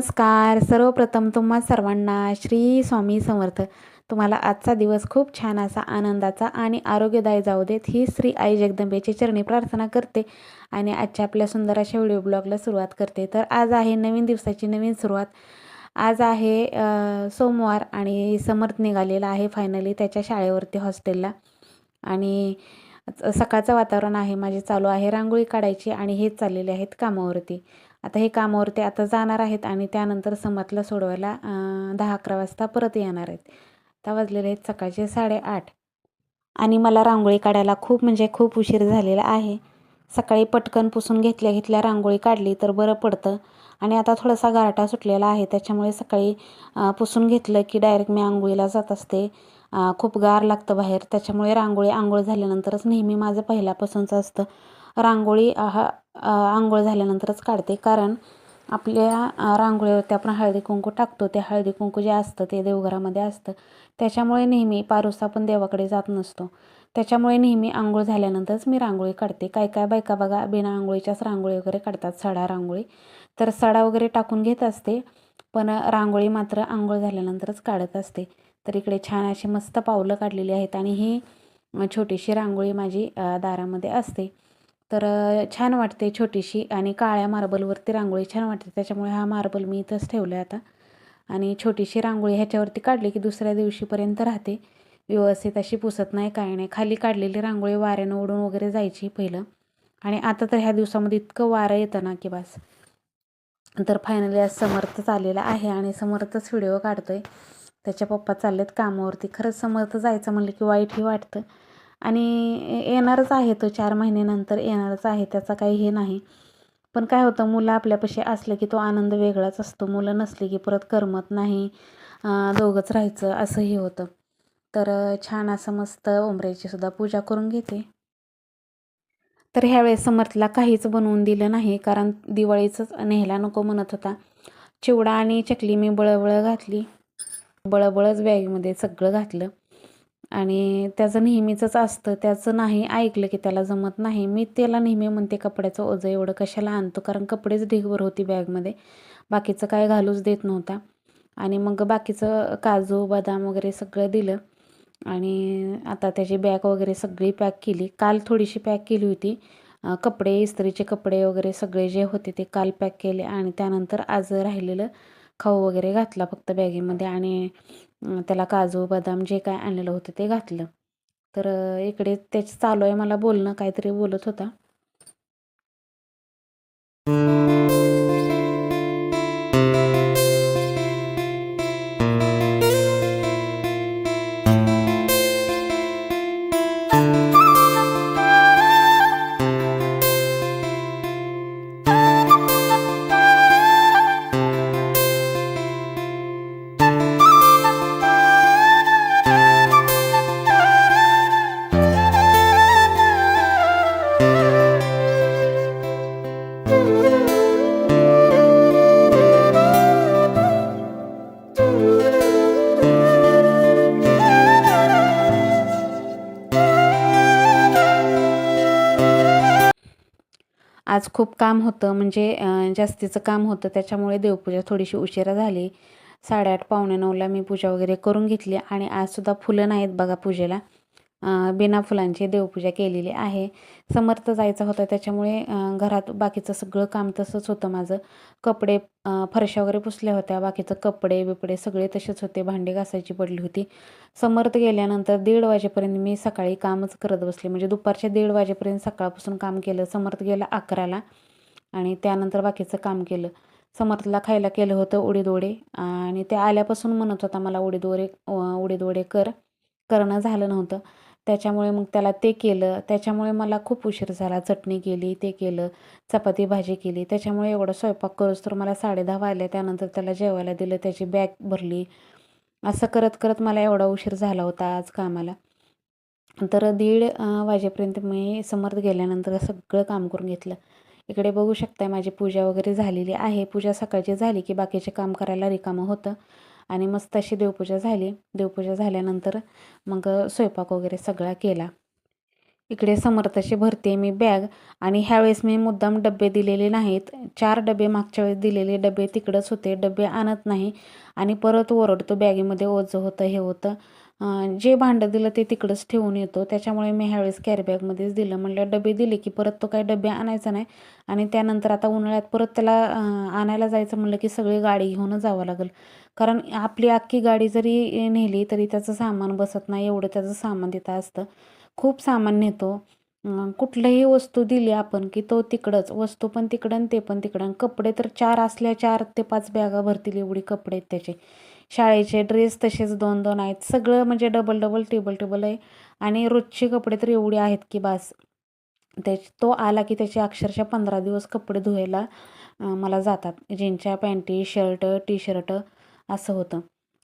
नमस्कार. सर्वप्रथम तुम्हा सर्वांना श्री स्वामी समर्थ. तुम्हाला आजचा दिवस खूप छान असा आनंदाचा आणि आरोग्यदायी जाऊ देत. ही श्री आई जगदंबेची चरणी प्रार्थना करते आणि आजच्या आपल्या सुंदर अशा व्हिडिओ ब्लॉगला सुरुवात करते. तर आज आहे नवीन दिवसाची नवीन सुरुवात. आज आहे सोमवार आणि समर्थ निघालेला आहे फायनली त्याच्या शाळेवरती हॉस्टेलला आणि सकाळचं वातावरण आहे माझे चालू आहे रांगोळी काढायची आणि हेच चाललेले आहेत कामावरती. आता हे कामावरती आता जाणार आहेत आणि त्यानंतर समतला सोडवायला दहा अकरा वाजता परत येणार आहेत. आता वाजलेले आहेत सकाळचे साडेआठ. आणि मला रांगोळी काढायला खूप म्हणजे खूप उशीर झालेला आहे. सकाळी पटकन पुसून घेतल्या घेतल्या रांगोळी काढली तर बरं पडतं. आणि आता थोडासा गारठा सुटलेला आहे त्याच्यामुळे सकाळी पुसून घेतलं की डायरेक्ट मी आंघोळीला जात असते. खूप गार लागतं बाहेर. त्याच्यामुळे रांगोळी आंघोळ झाल्यानंतरच नेहमी माझं पहिल्यापासूनचं असतं. रांगोळी हा आंघोळ झाल्यानंतरच काढते. कारण आपल्या रांगोळीवरती आपण हळदी कुंकू टाकतो. ते हळदी कुंकू जे असतं ते देवघरामध्ये असतं. त्याच्यामुळे नेहमी पारुसा पण देवाकडे जात नसतो. त्याच्यामुळे नेहमी आंघोळ झाल्यानंतरच मी रांगोळी काढते. काय काय बायका बघा बिना आंघोळीच्याच रांगोळी वगैरे काढतात. सडा रांगोळी. तर सडा वगैरे टाकून घेत असते. पण रांगोळी मात्र आंघोळ झाल्यानंतरच काढत असते. तर इकडे छान अशी मस्त पावलं काढलेली आहेत आणि ही छोटीशी रांगोळी माझी दारामध्ये असते. तर छान वाटते छोटीशी आणि काळ्या मार्बलवरती रांगोळी छान वाटते. त्याच्यामुळे हा मार्बल मी इथंच ठेवला आहे आता. आणि छोटीशी रांगोळी ह्याच्यावरती काढली की दुसऱ्या दिवशीपर्यंत राहते. व्यवस्थित अशी पुसत नाही काय नाही. खाली काढलेली रांगोळी वाऱ्यानं उडून वगैरे जायची पहिलं. आणि आता तर ह्या दिवसामध्ये इतकं वारं येतं ना की बस. तर फायनली आज समर्थच आलेला आहे आणि समर्थच व्हिडिओ काढतो आहे त्याच्या पप्पा चाललेत कामावरती. खरंच समर्थ जायचं म्हणलं की वाईटही वाटतं. आणि येणारच आहे तो चार महिन्यानंतर येणारच आहे त्याचा काही हे नाही. पण काय होतं मुलं आपल्यापाशी असलं की तो आनंद वेगळाच असतो. मुलं नसली की परत करमत नाही. दोघंच राहायचं असंही होतं. तर छान असं मस्त उंबऱ्याची सुद्धा पूजा करून घेते. तर ह्यावेळेस समर्थला काहीच बनवून दिलं नाही कारण दिवाळीचंच न्यायला नको म्हणत होता. चिवडा आणि चकली मी बळबळ घातली. बळबळच बॅगमध्ये सगळं घातलं. आणि त्याचं नेहमीचंच असतं त्याचं नाही ऐकलं की त्याला जमत नाही. मी त्याला नेहमी म्हणते कपड्याचं ओझं एवढं कशाला आणतो? कारण कपडेच ढिगभर होती बॅगमध्ये. बाकीचं काय घालूच देत नव्हता. आणि मग बाकीचं काजू बदाम वगैरे सगळं दिलं. आणि आता त्याची बॅग वगैरे सगळी पॅक केली. काल थोडीशी पॅक केली होती. कपडे इस्त्रीचे कपडे वगैरे सगळे जे होते ते काल पॅक केले आणि त्यानंतर आज राहिलेलं खाऊ वगैरे घातला फक्त बॅगेमध्ये आणि त्याला काजू बदाम जे काय आणलेलं होतं ते घातलं. तर इकडे त्याचं चालू आहे मला बोलणं. काहीतरी बोलत होता. आज खूप काम होतं म्हणजे जास्तीचं काम होतं. त्याच्यामुळे देवपूजा थोडीशी उशिरा झाली. साडेआठ पावणे नऊला मी पूजा वगैरे करून घेतली आणि आजसुद्धा फुलं नाहीत बघा पूजेला. बिना फुलांची देवपूजा केलेली आहे. समर्थ जायचं होतं त्याच्यामुळे घरात बाकीचं सगळं काम तसंच होतं माझं. कपडे फरशा वगैरे पुसल्या होत्या. बाकीचं कपडे बिपडे सगळे तसेच होते. भांडी घासायची पडली होती. समर्थ गेल्यानंतर दीड वाजेपर्यंत मी सकाळी कामच करत बसले. म्हणजे दुपारच्या दीड वाजेपर्यंत सकाळपासून काम केलं. समर्थ गेला अकराला आणि त्यानंतर बाकीचं काम केलं. समर्थला खायला केलं होतं उडीद वडे आणि ते आल्यापासून म्हणत होता मला उडीद वडे उडीद वडे कर. करणं झालं नव्हतं. त्याच्यामुळे मग त्याला ते केलं. त्याच्यामुळे मला खूप उशीर झाला. चटणी केली ते केलं चपाती भाजी केली. त्याच्यामुळे एवढं स्वयंपाक करूच तर मला साडेदहा वाजले. त्यानंतर त्याला जेवायला दिलं. त्याची बॅग भरली. असं करत करत मला एवढा उशीर झाला होता आज कामाला. तर दीड वाजेपर्यंत मी समर्थ गेल्यानंतर सगळं काम करून घेतलं. इकडे बघू शकताय माझी पूजा वगैरे झालेली आहे. पूजा सकाळची झाली की बाकीचे काम करायला रिकामं होतं. आणि मस्त अशी देवपूजा झाली. देवपूजा झाल्यानंतर मग स्वयंपाक वगैरे सगळा केला. इकडे समर्थाशी भरते मी बॅग आणि ह्यावेळेस मी मुद्दाम डबे दिलेले नाहीत. चार डबे मागच्या वेळेस दिलेले डबे तिकडंच होते. डबे आणत नाही आणि परत ओरडतो बॅगेमध्ये ओझं होतं हे होतं. जे भांडं दिलं ते तिकडंच ठेवून येतो. त्याच्यामुळे मी ह्यावेळेस कॅरीबॅगमध्येच दिलं. म्हणलं डबे दिले की परत तो काही डबे आणायचा नाही. आणि त्यानंतर आता उन्हाळ्यात परत त्याला आणायला जायचं म्हणलं की सगळी गाडी घेऊनच जावं लागेल. कारण आपली अख्खी गाडी जरी नेली तरी त्याचं सामान बसत नाही. एवढं त्याचं सामान तिथं असतं. खूप सामान नेतो. कुठलंही वस्तू दिली आपण की तो तिकडंच. वस्तू पण तिकडं ते पण तिकडं. आणि कपडे तर चार असल्या चार ते पाच बॅगा भरतील एवढी कपडे आहेत त्याचे. शाळेचे ड्रेस तसेच दोन दोन आहेत. सगळं म्हणजे डबल डबल टेबल टेबल आहे. आणि रोजचे कपडे तर एवढे आहेत की बास. त्याच तो आला की त्याचे अक्षरशः पंधरा दिवस कपडे धुवायला मला जातात. जीनच्या पॅन्टी शर्ट टी शर्ट असं होतं.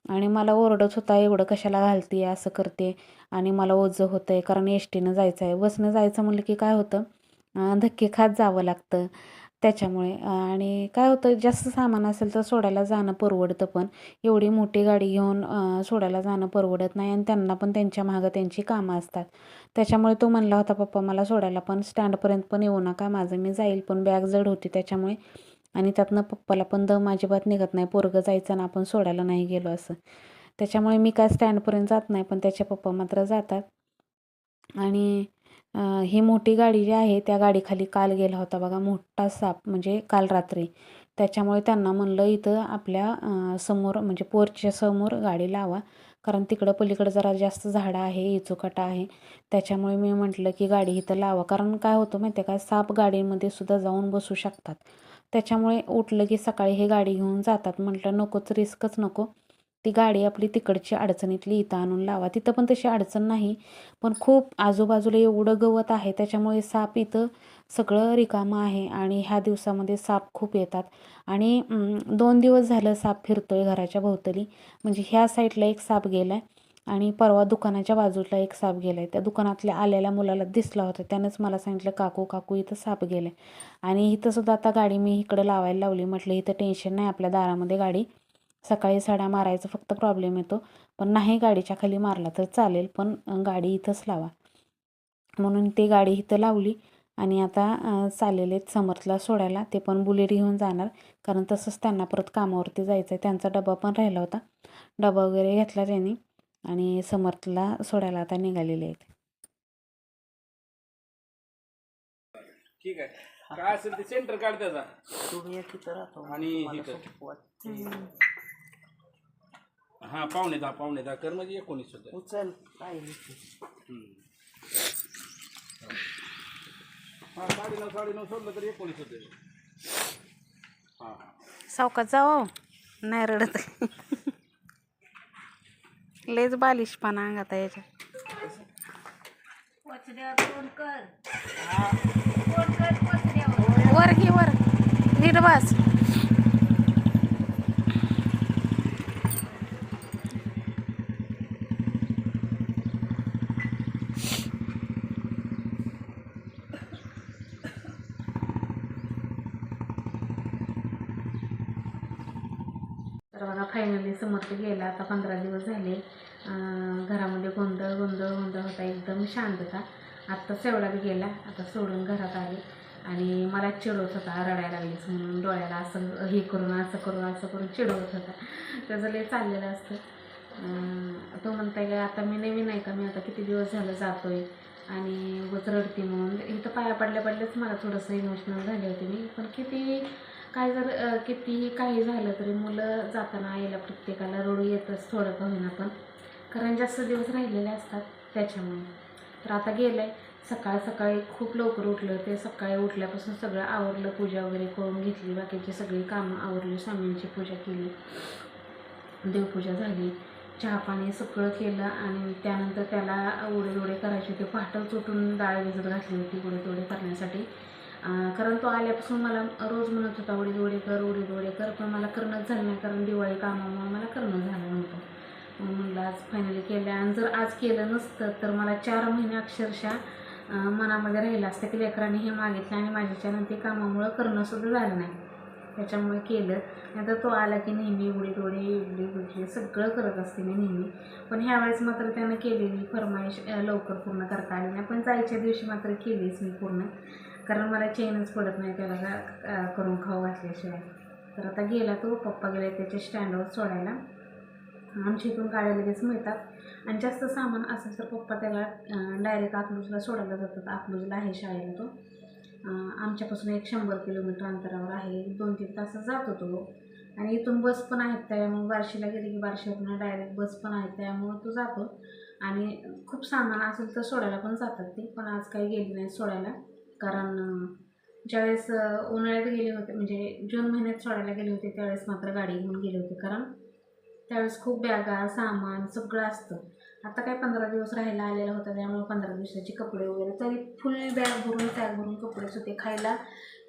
आणि मला ओरडत होता एवढं कशाला घालते असं करते आणि मला ओझं होतं आहे कारण एस टीनं जायचं आहे बसनं जायचं म्हणलं की काय होतं? धक्के खात जावं लागतं. त्याच्यामुळे. आणि काय होतं जास्त सामान असेल तर सोडायला जाणं परवडतं पण. एवढी मोठी गाडी घेऊन सोडायला जाणं परवडत नाही आणि त्यांना पण त्यांच्या मागं त्यांची कामं असतात. त्याच्यामुळे तो म्हणला होता पप्पा मला सोडायला पण स्टँडपर्यंत पण येऊ नका माझं मी जाईल पण बॅग जड होती त्याच्यामुळे. आणि त्यातनं पप्पाला पण दम अजिबात निघत नाही पोरगं जायचं ना आपण सोडायला नाही गेलो असं. त्याच्यामुळे मी काय स्टँडपर्यंत जात नाही पण त्याचे पप्पा मात्र जातात. आणि ही मोठी गाडी जी आहे त्या गाडीखाली काल गेला होता बघा मोठा साप म्हणजे काल रात्री. त्याच्यामुळे त्यांना म्हणलं इथं आपल्यासमोर म्हणजे पोरच्या समोर गाडी लावा कारण तिकडं पलीकडं जरा जास्त झाडं आहे इचुकटा आहे. त्याच्यामुळे मी म्हटलं की गाडी इथं लावा कारण काय होतं माहिती आहे का साप गाडीमध्ये सुद्धा जाऊन बसू शकतात. त्याच्यामुळे उठलं की सकाळी हे गाडी घेऊन जातात म्हटलं नकोच रिस्कच नको. ती गाडी आपली तिकडची अडचणीतली इथं आणून लावा. तिथं पण तशी अडचण नाही पण खूप आजूबाजूला एवढं गवत आहे त्याच्यामुळे साप इथं सगळं रिकामं आहे आणि ह्या दिवसामध्ये साप खूप येतात. आणि दोन दिवस झालं साप फिरतोय घराच्या भोवतली. म्हणजे ह्या साईडला एक साप गेला आहे आणि परवा दुकानाच्या बाजूला एक साप गेला आहे त्या दुकानातल्या आलेल्या मुलाला दिसला होता. त्यानंच मला सांगितलं काकू काकू इथं साप गेला आहे आणि इथं सुद्धा आता गाडी मी इकडं लावायला लावली. म्हटलं इथं टेन्शन नाही आपल्या दारामध्ये गाडी सकाळी साड्या मारायचा फक्त प्रॉब्लेम येतो. पण नाही गाडीच्या खाली मारला तर चालेल पण गाडी इथंच लावा. म्हणून ती गाडी इथं लावली आणि आता चाललेले आहेत समर्थला सोडायला. ते पण बुलेट घेऊन जाणार. कारण तसंच त्यांना परत कामावरती जायचं आहे त्यांचा डबा पण राहिला होता. डबा वगैरे घेतला त्यांनी आणि समर्थला सोडायला आता निघालेले आहेत. ठीक आहे. काय असेल ते सेंटर काढ त्याचा. तुम्ही राहतो. आणि मला इथं. सोपं वाटतं. हा पावणे दहा पावणे दहा कर म्हणजे एकोणीस होतं उचल काय. हम्म. हा साडेनऊ साडेनऊ सोडलं तर एकोणीस होतं हा हा. सावकात जाओ नाही रडत. लेच बालिशपणा अंगात आहे याच्यात. वर घे वर. नीट बस. आता बघा फायनली समर्थ गेला आता पंधरा दिवस झाले. घरामध्ये गोंधळ गोंधळ गोंधळ होता एकदम शांतता आत्ता सेवढा बी गेला आता सोडून घरात आले. आणि मला चिडवत होता रडायला लागलीच म्हणून डोळ्याला असं हे करून असं करून असं करून चिडवत होता. त्याचं लय चाललेलं असतं. तो म्हणता की आता मी नवीन आहे का? मी आता किती दिवस झालं जातोय. आणि उगच रडते म्हणून. इथं पाया पडल्या पडल्याच मला थोडंसं इमोशनल झाले होते मी. पण किती काय जर कितीही काही झालं तरी मुलं जाताना आईला प्रत्येकाला रडू येतच थोडं का होईना पण कारण जास्त दिवस राहिलेले असतात त्याच्यामुळे. तर आता गेलं आहे सकाळ सकाळी खूप लवकर उठलं ते सकाळी उठल्यापासून सगळं आवरलं पूजा वगैरे करून घेतली. बाकीची सगळी कामं आवरली स्वामींची पूजा केली. देवपूजा झाली. चहा पाणी सगळं केलं आणि त्यानंतर त्याला उडे उडे करायचे होते. पहाटच उठून डाळ भिजत घातली होती उडे उडे करण्यासाठी. कारण तो आल्यापासून मला रोज म्हणत होता उडीद उडे कर उडीद उडे कर. पण मला करणंच झालं नाही कारण दिवाळी कामामुळे मला करणं झालं नव्हतं. मग म्हणलं आज फायनली केलं आणि जर आज केलं नसतं तर मला चार महिने अक्षरशः मनामध्ये राहिलं असतं की लेकरांनी हे मागितलं आणि माझ्याच्यानं ते कामामुळं करणंसुद्धा झालं नाही. त्याच्यामुळे केलं. नाहीतर तो आला की नेहमी उडी तोडी इडली बिडली सगळं करत असते मी नेहमी. पण ह्यावेळेस मात्र त्यानं केलेली फरमाईश लवकर पूर्ण करता आली नाही. पण जायच्या दिवशी मात्र केलीच मी पूर्ण. कारण मला चेनच पडत नाही त्याला का करून खाऊ घातल्याशिवाय. तर आता गेला तो पप्पा गेला त्याच्या स्टँडवर सोडायला. आमच्या इथून गाड्या लगेच मिळतात. आणि जास्त सामान असेल तर पप्पा त्याला डायरेक्ट अकलूजला सोडायला जातात. अकलूजला आहे शाळेला तो. आमच्यापासून एक शंभर किलोमीटर अंतरावर आहे. दोन तीन तास जातो तो. आणि इथून बस पण आहेत त्यामुळे बार्शीला गेली की बार्शीवरून डायरेक्ट बस पण आहेत त्यामुळं तो जातो. आणि खूप सामान असेल तर सोडायला पण जातात ते. पण आज काही गेली नाही सोडायला. कारण ज्यावेळेस उन्हाळ्यात गेले होते म्हणजे जून महिन्यात सोडायला गेले होते त्यावेळेस मात्र गाडी घेऊन गेले होते. कारण त्यावेळेस खूप बॅगा सामान सगळं असतं. आता काय पंधरा दिवस राहायला आलेला होता त्यामुळे पंधरा दिवसाचे कपडे वगैरे तरी फुल बॅग भरून बॅग भरून कपडेच होते खायला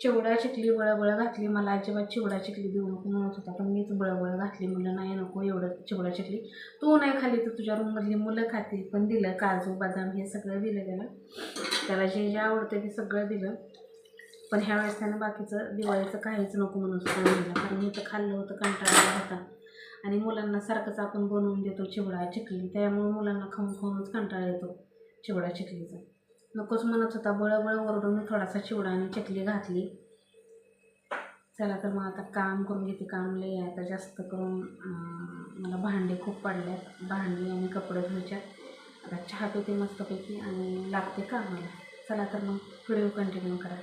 चिवडा चिकली बळबळ घातली. मला अजिबात चिवडा चिकली देऊ नको म्हणत होता पण मीच बळबळ घातली. म्हणलं नाही नको एवढं चिवडा चिकली. तू नाही खाली तर तुझ्या रूममधली मुलं खातील पण दिलं काजू बदाम हे सगळं दिलं त्याला. त्याला जे जे आवडतं ते सगळं दिलं. पण ह्यावेळेस त्यानं बाकीचं दिवाळीचं काहीच नको म्हणून होतं. कारण मी तर खाल्लं होतं कंटाळा होता. आणि मुलांना सारखंच आपण बनवून देतो चिवडा चिकली. त्यामुळे मुलांना खाऊन खाऊनच कंटाळा येतो चिवडा चिकलीचा. नकोच म्हणत होता बळबळ ओरडून मी थोडासा चिवडा आणि चकली घातली. चला तर मग आता काम करून घेते काम लई आहे. आता जास्त करून मला भांडे खूप पडल्यात भांडी आणि कपडे धुच्यात आता चहा पिते मस्तपैकी आणि लागते कामाला. चला तर मग व्हिडिओ कंटिन्यू करा.